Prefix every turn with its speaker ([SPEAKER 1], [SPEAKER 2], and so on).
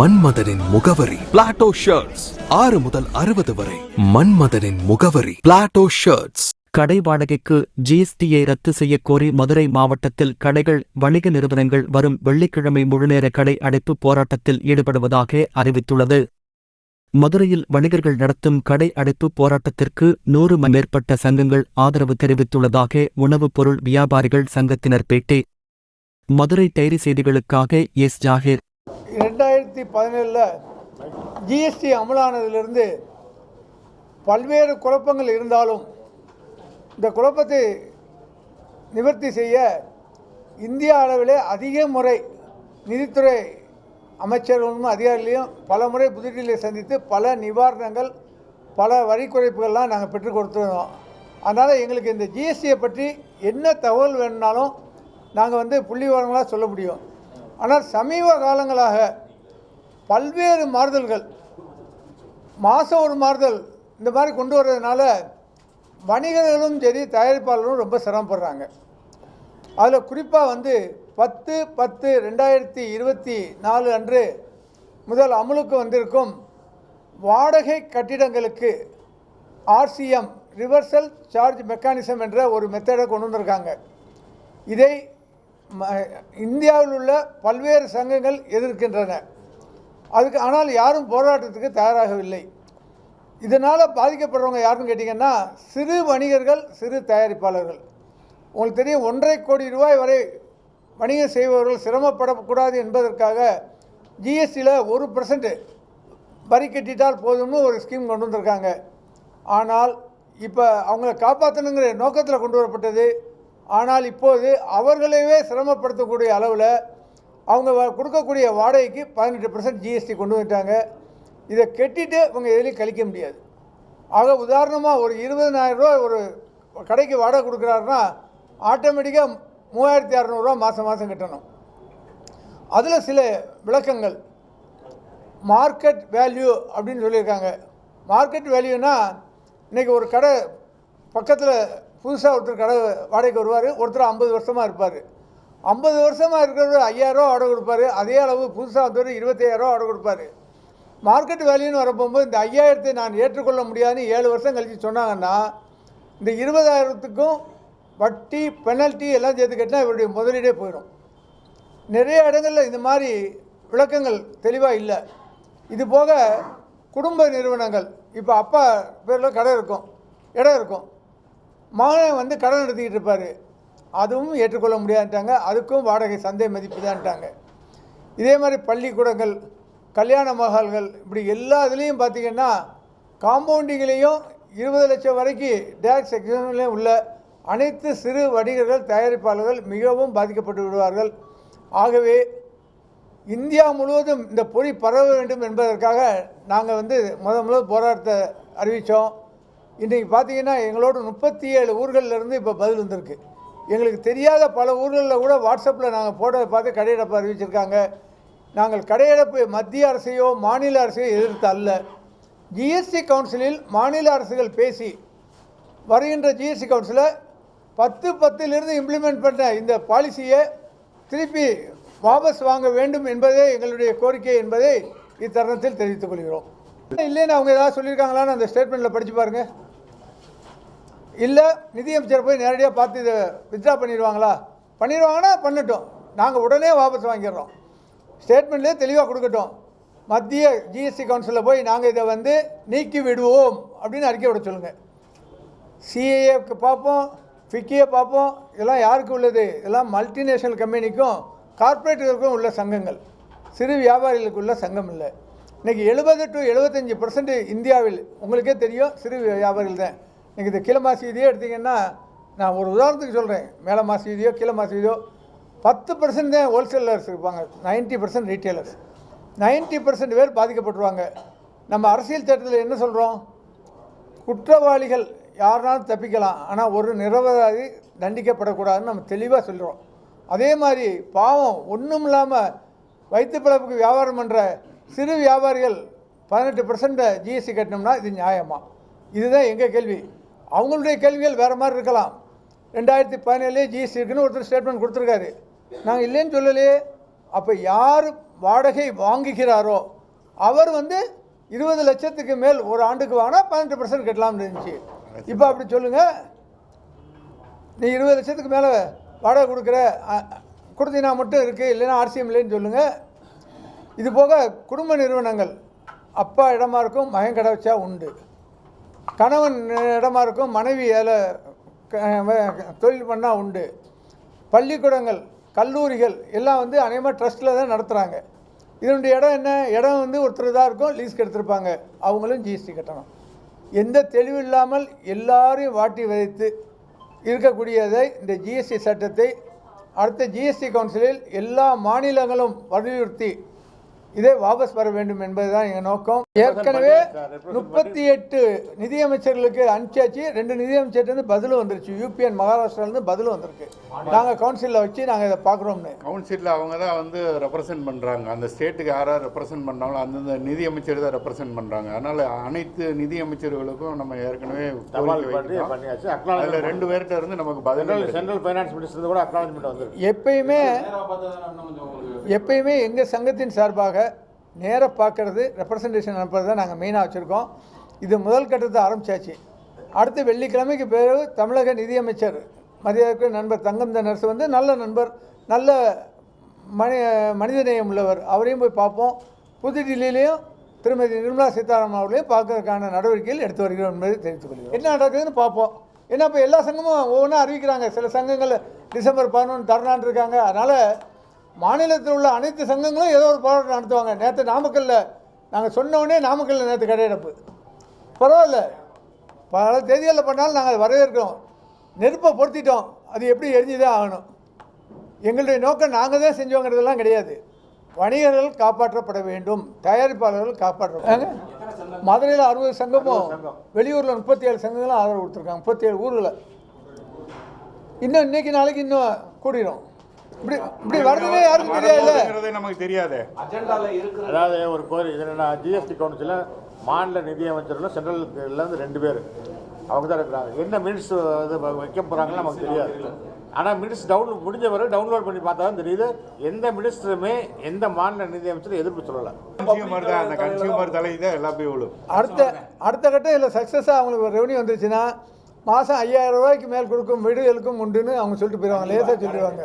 [SPEAKER 1] மன்மதனின் முகவரி. Plato shirts ஆறு முதல் அறுபது வரை. மன்மதனின் முகவரி. பிளாட்டோ ஷர்ட்ஸ்
[SPEAKER 2] கடை வாடகைக்கு ஜிஎஸ்டியை ரத்து செய்யக் கோரி மதுரை மாவட்டத்தில் கடைகள் வணிக நிறுவனங்கள் வரும் வெள்ளிக்கிழமை முழுநேர கடை அடைப்பு போராட்டத்தில் ஈடுபடுவதாக அறிவித்துள்ளது. மதுரையில் வணிகர்கள் நடத்தும் கடை அடைப்பு போராட்டத்திற்கு நூறு மேற்பட்ட சங்கங்கள் ஆதரவு தெரிவித்துள்ளதாக உணவுப் பொருள் வியாபாரிகள் சங்கத்தினர் பேட்டி. மதுரை டைரி செய்திகளுக்காக எஸ். ஜாகிர்.
[SPEAKER 3] ரெண்டாயிரத்தி பதினேழில் ஜிஎஸ்டி அமலானதிலிருந்து பல்வேறு குழப்பங்கள் இருந்தாலும் இந்த குழப்பத்தை நிவர்த்தி செய்ய இந்திய அளவிலே அதிக முறை நிதித்துறை அமைச்சர்களும் அதிகாரிகளையும் பல முறை புதுடில்லியில் சந்தித்து பல நிவாரணங்கள் பல வரி குறைப்புகள்லாம் நாங்கள் பெற்றுக் கொடுத்துருந்தோம். அதனால் எங்களுக்கு இந்த ஜிஎஸ்டியை பற்றி என்ன தகவல் வேணும்னாலும் நாங்கள் வந்து புள்ளி விவரங்களாக சொல்ல முடியும். ஆனால் சமீப காலங்களாக பல்வேறு மாறுதல்கள். மாதம் ஒரு மாறுதல். இந்த மாதிரி கொண்டு வர்றதுனால வணிகர்களும் சரி தயாரிப்பாளர்களும் ரொம்ப சிரமப்படுறாங்க. அதில் குறிப்பாக வந்து பத்து பத்து ரெண்டாயிரத்தி இருபத்தி நாலு அன்று முதல் அமலுக்கு வந்திருக்கும் வாடகை கட்டிடங்களுக்கு ஆர்சிஎம் ரிவர்சல் சார்ஜ் மெக்கானிசம் என்ற ஒரு மெத்தடை கொண்டு வந்திருக்காங்க. இதை ம- இந்தியாவில் உள்ள பல்வேறு சங்கங்கள் எதிர்க்கின்றன. அதுக்கு ஆனால் யாரும் போராட்டத்துக்கு தயாராகவில்லை. இதனால் பாதிக்கப்படுறவங்க யாருன்னு கேட்டிங்கன்னா சிறு வணிகர்கள் சிறு தயாரிப்பாளர்கள். உங்களுக்கு தெரியும் ஒன்றரை கோடி ரூபாய் வரை வணிகம் செய்பவர்கள் சிரமப்படக்கூடாது என்பதற்காக ஜிஎஸ்டியில் ஒரு பர்சன்ட் வரி கட்டிட்டால் போதும்னு ஒரு ஸ்கீம் கொண்டு வந்திருக்காங்க. ஆனால் இப்போ அவங்கள காப்பாற்றணுங்கிற நோக்கத்தில் கொண்டு வரப்பட்டது. ஆனால் இப்போது அவர்களையே சிரமப்படுத்தக்கூடிய அளவில் அவங்க கொடுக்கக்கூடிய வாடகைக்கு பதினெட்டு பர்சன்ட் ஜிஎஸ்டி கொண்டு வந்துட்டாங்க. இதை கட்டிட்டு இவங்க எதுலேயும் கழிக்க முடியாது. ஆக உதாரணமாக ஒரு இருபதனாயிரரூவா ஒரு கடைக்கு வாடகை கொடுக்குறாருன்னா ஆட்டோமேட்டிக்காக மூவாயிரத்தி அறநூறுவா மாதம் மாதம் கட்டணும். அதில் சில விளக்கங்கள். மார்க்கெட் வேல்யூ அப்படின்னு சொல்லியிருக்காங்க. மார்க்கெட் வேல்யூனா இன்றைக்கி ஒரு கடை பக்கத்தில் புதுசாக ஒருத்தர் கடை வாடகைக்கு வருவார் ஒருத்தர் ஐம்பது வருஷமாக இருப்பார். ஐம்பது வருஷமாக இருக்கிறவர் ஐயாயிரரூவா வாடகை கொடுப்பாரு. அதே அளவு புதுசாக வந்தவர் இருபத்தையாயிரரூவா வாடகை கொடுப்பாரு. மார்க்கெட் வேல்யூன்னு வரப்போகும்போது இந்த ஐயாயிரத்தை நான் ஏற்றுக்கொள்ள முடியாதுன்னு ஏழு வருஷம் கழித்து சொன்னாங்கன்னா இந்த இருபதாயிரத்துக்கும் வட்டி பெனல்ட்டி எல்லாம் சேர்த்து கட்டினா இவருடைய முதலீடே போயிடும். நிறைய இடங்களில் இந்த மாதிரி விளக்கங்கள் தெளிவாக இல்லை. இது போக குடும்ப நிறுவனங்கள் இப்போ அப்பா பேரில் கடை இருக்கும் இடம் இருக்கும். மகன் வந்து கடன் எடுத்துக்கிட்டு இருப்பார். அதுவும் ஏற்றுக்கொள்ள முடியாதுட்டாங்க அதுக்கும் வாடகை சந்தை மதிப்பு தான்ட்டாங்க இதே மாதிரி பள்ளிக்கூடங்கள் கல்யாண மகால்கள் இப்படி எல்லா இதுலேயும் பார்த்தீங்கன்னா காம்பவுண்டிங்லேயும் இருபது லட்சம் வரைக்கும் டேக்ஸ் எக்ஸாம்லேயும் உள்ள அனைத்து சிறு வணிகர்கள் தயாரிப்பாளர்கள் மிகவும் பாதிக்கப்பட்டு விடுவார்கள். ஆகவே இந்தியா முழுவதும் இந்த பொறி பரவ வேண்டும் என்பதற்காக நாங்கள் வந்து முத முதல் போராட்டத்தை அறிவித்தோம் இன்றைக்கி பார்த்தீங்கன்னா எங்களோட முப்பத்தி ஏழு ஊர்களில் இருந்து இப்போ பதில் வந்திருக்கு. எங்களுக்கு தெரியாத பல ஊர்களில் கூட வாட்ஸ்அப்பில் நாங்கள் போட்டதை பார்த்து கடையடைப்பு அறிவிச்சிருக்காங்க. நாங்கள் கடையடைப்பு மத்திய அரசையோ மாநில அரசையோ எதிர்த்து அல்ல. ஜிஎஸ்டி கவுன்சிலில் மாநில அரசுகள் பேசி வருகின்ற ஜிஎஸ்டி கவுன்சிலை பத்து பத்திலிருந்து இம்ப்ளிமெண்ட் பண்ண இந்த பாலிசியை திருப்பி வாபஸ் வாங்க வேண்டும் என்பதே எங்களுடைய கோரிக்கை என்பதை இத்தருணத்தில் தெரிவித்துக் கொள்கிறோம். இல்லைன்னு அவங்க ஏதாவது சொல்லியிருக்காங்களான்னு அந்த ஸ்டேட்மெண்ட்டில் படித்து பாருங்கள் இல்லை நிதியமைச்சர் போய் நேரடியாக பார்த்து இதை வித்ட்ரா பண்ணிடுவாங்களா? பண்ணிடுவாங்கன்னா பண்ணட்டும். நாங்கள் உடனே வாபஸ் வாங்கிடுறோம். ஸ்டேட்மெண்ட்லேயே தெளிவாக கொடுக்கட்டும். மத்திய ஜிஎஸ்டி கவுன்சிலில் போய் நாங்கள் இதை வந்து நீக்கி விடுவோம் அப்படின்னு அறிக்கை விட சொல்லுங்கள் சிஏஏக்கு பார்ப்போம் ஃபிக்கியை பார்ப்போம். இதெல்லாம் யாருக்கு உள்ளது? இதெல்லாம் மல்டிநேஷனல் கம்பெனிக்கும் கார்ப்பரேட்டுகளுக்கும் உள்ள சங்கங்கள். சிறு வியாபாரிகளுக்கு உள்ள சங்கம் இல்லை. இன்றைக்கி எழுபது டு எழுபத்தஞ்சி பர்சன்ட் இந்தியாவில் உங்களுக்கே தெரியும் சிறு வியாபாரிகள் தான். நீங்கள் இந்த கீழ மாசீதியே எடுத்தீங்கன்னா நான் ஒரு உதாரணத்துக்கு சொல்கிறேன் மேலே மாசீதியோ கீழ மாசீதியோ பத்து பர்சன்ட் தான் ஹோல்சேலர்ஸ் இருப்பாங்க. 90% பர்சன்ட் ரீட்டெயிலர்ஸ் நைன்ட்டி பர்சன்ட் பேர் பாதிக்கப்பட்டுருவாங்க. நம்ம அரசியல் சட்டத்தில் என்ன சொல்கிறோம் குற்றவாளிகள் யாருனாலும் தப்பிக்கலாம். ஆனால் ஒரு நிரபராதி தண்டிக்கப்படக்கூடாதுன்னு நம்ம தெளிவாக சொல்கிறோம் அதே மாதிரி பாவம் ஒன்றும் இல்லாமல் வயிற்று பிழப்புக்கு வியாபாரம் பண்ணுற சிறு வியாபாரிகள் பதினெட்டு பர்சன்ட் ஜிஎஸ்டி கட்டணும்னா இது நியாயமா? இதுதான் எங்கள் கேள்வி. அவங்களுடைய கேள்விகள் வேறு மாதிரி இருக்கலாம். ரெண்டாயிரத்தி பதினேழு ஜிஎஸ்டி இருக்குன்னு ஒருத்தர் ஸ்டேட்மெண்ட் கொடுத்துருக்காரு. நாங்கள் இல்லைன்னு சொல்லலையே. அப்போ யார் வாடகை வாங்குகிறாரோ அவர் வந்து இருபது லட்சத்துக்கு மேல் ஒரு ஆண்டுக்கு வாங்கினா பதினெட்டு பர்சன்ட் கட்டலாம்னு இருந்துச்சு. இப்போ அப்படி சொல்லுங்கள் நீ இருபது லட்சத்துக்கு மேலே வாடகை கொடுக்குற கொடுத்தீங்கன்னா மட்டும் இருக்குது இல்லைன்னா ஆர்சிஎம் இல்லைன்னு சொல்லுங்கள் இது போக குடும்ப நிறுவனங்கள் அப்பா இடமா இருக்கும் மகன் கடை வச்சா உண்டு. கணவன் இடமா இருக்கும் மனைவி அதில் தொழில் பண்ணால் உண்டு. பள்ளிக்கூடங்கள் கல்லூரிகள் எல்லாம் வந்து அநேகமாக ட்ரஸ்ட்டில் தான் நடத்துகிறாங்க இதனுடைய இடம் என்ன? இடம் வந்து ஒருத்தர் தான் இருக்கும் லீஸ்க்கு எடுத்திருப்பாங்க அவங்களும் ஜிஎஸ்டி கட்டணும். எந்த தெளிவு இல்லாமல் எல்லாரையும் வாட்டி விதைத்து இருக்கக்கூடியதை இந்த ஜிஎஸ்டி சட்டத்தை அடுத்த ஜிஎஸ்டி கவுன்சிலில் எல்லா மாநிலங்களும் வலியுறுத்தி இதை வாபஸ் பெற வேண்டும் என்பதுதான் எங்கள் நோக்கம். ஏற்கனவே முப்பத்தி எட்டு நிதியமைச்சர்களுக்கு அனுப்பிச்சாச்சு. ரெண்டு நிதியமைச்சர்லேருந்து பதிலும் வந்துருச்சு. யூபிஎன் மகாராஷ்டிராலேருந்து பதிலும் வந்திருக்கு. நாங்கள் கவுன்சிலில் வச்சு நாங்கள் இதை பார்க்குறோம்னு.
[SPEAKER 4] கவுன்சிலில் அவங்க தான் வந்து ரெப்ரசன்ட் பண்ணுறாங்க அந்த ஸ்டேட்டுக்கு யாராவது ரெப்ரசன்ட் பண்ணாங்களோ அந்தந்த நிதி அமைச்சர் தான் ரெப்ரசன்ட் பண்ணுறாங்க அதனால் அனைத்து நிதி அமைச்சர்களுக்கும் நம்ம ஏற்கனவே அதில் ரெண்டு பேர்கிட்ட இருந்து நமக்கு பதில்
[SPEAKER 5] சென்ட்ரல் ஃபைனான்ஸ் மினிஸ்டர் கூட அக்னாலஜ்மெண்ட் வந்திருக்கு.
[SPEAKER 3] எப்பயுமே எப்பயுமே எங்கள் சங்கத்தின் சார்பாக நேராக பார்க்கறது ரெப்ரசன்டேஷன் அனுப்புறது தான் நாங்கள் மெயினாக வச்சுருக்கோம். இது முதல் கட்டத்தை ஆரம்பிச்சாச்சு. அடுத்து வெள்ளிக்கிழமைக்கு பிறகு தமிழக நிதியமைச்சர் மரியாதைக்கு நண்பர் தங்கம் நர்ஸ் வந்து நல்ல நண்பர் நல்ல மனி மனிதநேயம் உள்ளவர். அவரையும் போய் பார்ப்போம். புதுடில்லியிலையும் திருமதி நிர்மலா சீதாராமன் அவர்களையும் பார்க்கறதுக்கான நடவடிக்கைகள் எடுத்து வருகிறோம் என்பதை தெரிவித்துக் கொள்கிறோம். என்ன நடக்குதுன்னு பார்ப்போம். ஏன்னா இப்போ எல்லா சங்கமும் ஒவ்வொன்றா அறிவிக்கிறாங்க. சில சங்கங்கள் டிசம்பர் பதினொன்று தரலான் இருக்காங்க. அதனால் மாநிலத்தில் உள்ள அனைத்து சங்கங்களும் ஏதோ ஒரு போராட்டம் நடத்துவாங்க. நேற்று நாமக்கல்ல நாங்கள் சொன்ன உடனே நாமக்கல்ல நேற்று கடையெடுப்பு. பரவாயில்ல. பல தேதிகளில் பண்ணாலும் நாங்கள் வரவேற்கிறோம். நெருப்பை பொருத்திட்டோம். அது எப்படி எரிஞ்சுதான் ஆகணும். எங்களுடைய நோக்கம் நாங்கள் தான் செஞ்சோங்கிறதெல்லாம் கிடையாது. வணிகர்கள் காப்பாற்றப்பட வேண்டும். தயாரிப்பாளர்கள் காப்பாற்ற மதுரையில் அறுபது சங்கமும் வெளியூரில் முப்பத்தி ஏழு சங்கங்களும் ஆதரவு கொடுத்துருக்காங்க. முப்பத்தி ஏழு ஊரில் இன்னும் இன்னைக்கு நாளைக்கு இன்னும் கூடிரும். இப்படி இப்படி வருதுன்னே யாருக்கும் தெரியாது
[SPEAKER 4] வரப்போகுதுங்கிறதே நமக்கு தெரியாதே.
[SPEAKER 5] அதாவது ஒரு கோரி என்னன்னா ஜிஎஸ்டி கவுன்சிலில் மாநில நிதியமைச்சர்களும் சென்ட்ரல்லேருந்து ரெண்டு பேர். அவங்க தான் இருக்கிறாங்க. என்ன மினிட்ஸ் இது வ- வைக்க போகிறாங்கன்னு நமக்கு தெரியாது. ஆனால் மினிட்ஸ் டவுன்லோட் முடிஞ்ச வரை டவுன்லோட் பண்ணி பார்த்தா தான் தெரியுது எந்த மினிஸ்டருமே எந்த மாநில நிதியமைச்சரும் எதிர்ப்பு சொல்லலை.
[SPEAKER 4] கன்சியூமர் தான் அந்த கன்சியூமர் தலை தான் எல்லாம் போய் விழும்.
[SPEAKER 3] அடுத்த அடுத்த கட்டம் இதில் சக்ஸஸாக அவங்களுக்கு ரெவன்யூ வந்துருச்சுன்னா மாதம் ஐயாயிரம் ரூபாய்க்கு மேல் கொடுக்கும் வீடுகளுக்கும் உண்டுன்னு அவங்க சொல்லிட்டு போயிடுவாங்க லேசாக சொல்லிடுவாங்க